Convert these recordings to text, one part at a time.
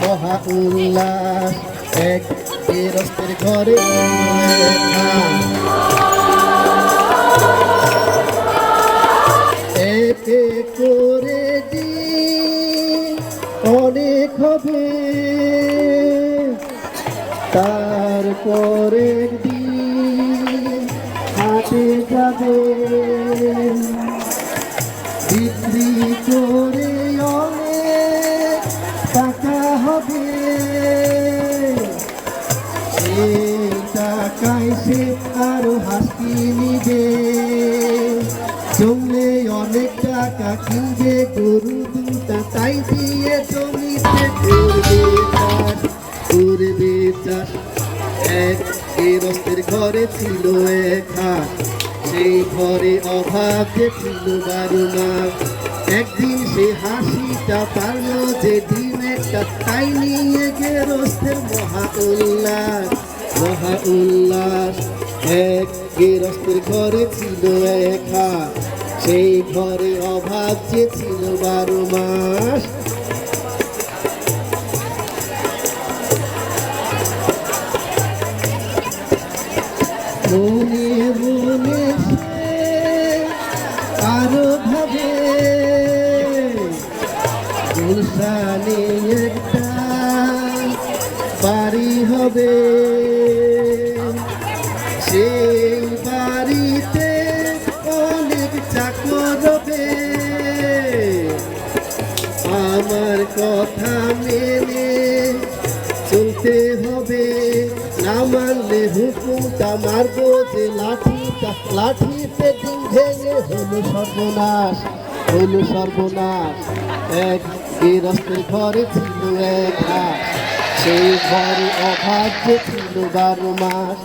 মহা উল্লাস এক গৃহস্থের ঘরে একে করে দিন অনেক হবে। তারপরে দিন হাতে যাবে। বিক্রি করে আরও হাসি নিবে। জমলে অনেক টাকা কিনবে, গরু দুটা তাই দিয়ে জমিতে করবে এক গৃহস্থের ঘরে ছিল এক হাট সেই ঘরে অভাব যে ছিল বারো মাস। একদিন সে হাসিটা পারল যে দিন একটা তাই নিয়ে গেরস্থের মহা উল্লাস। মহা উল্লাস এক গেরস্থের ঘরে ছিল এক। সেই ঘরে অভাব যে ছিল বারো মাস। মনে মনে আরও ভাবে। গুলশানে একটা বাড়ি হবে। অনেক চাকর হবে আমার কথা মেনে চলতে হবে। না মানলে হুকুমটা মারবো যে লাঠিটা লাঠিতে দিন ভেঙে হলো সর্বনাশ হলো সর্বনাশ। এক গৃহস্থের ঘরে ছিল এক হাত সেই ঘরে অভাব যে ছিল বারো মাস।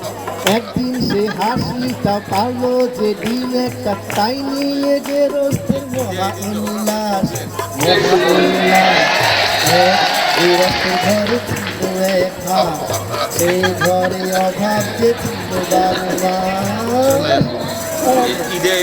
একদিন সে হাসিটা পালো যে দিন একটা তাই নিয়ে গেরস্থের মহা উল্লাস। মহা উল্লাস ঘরে ছিল এক সেই ঘরে অভাব যে ছিল ঈদে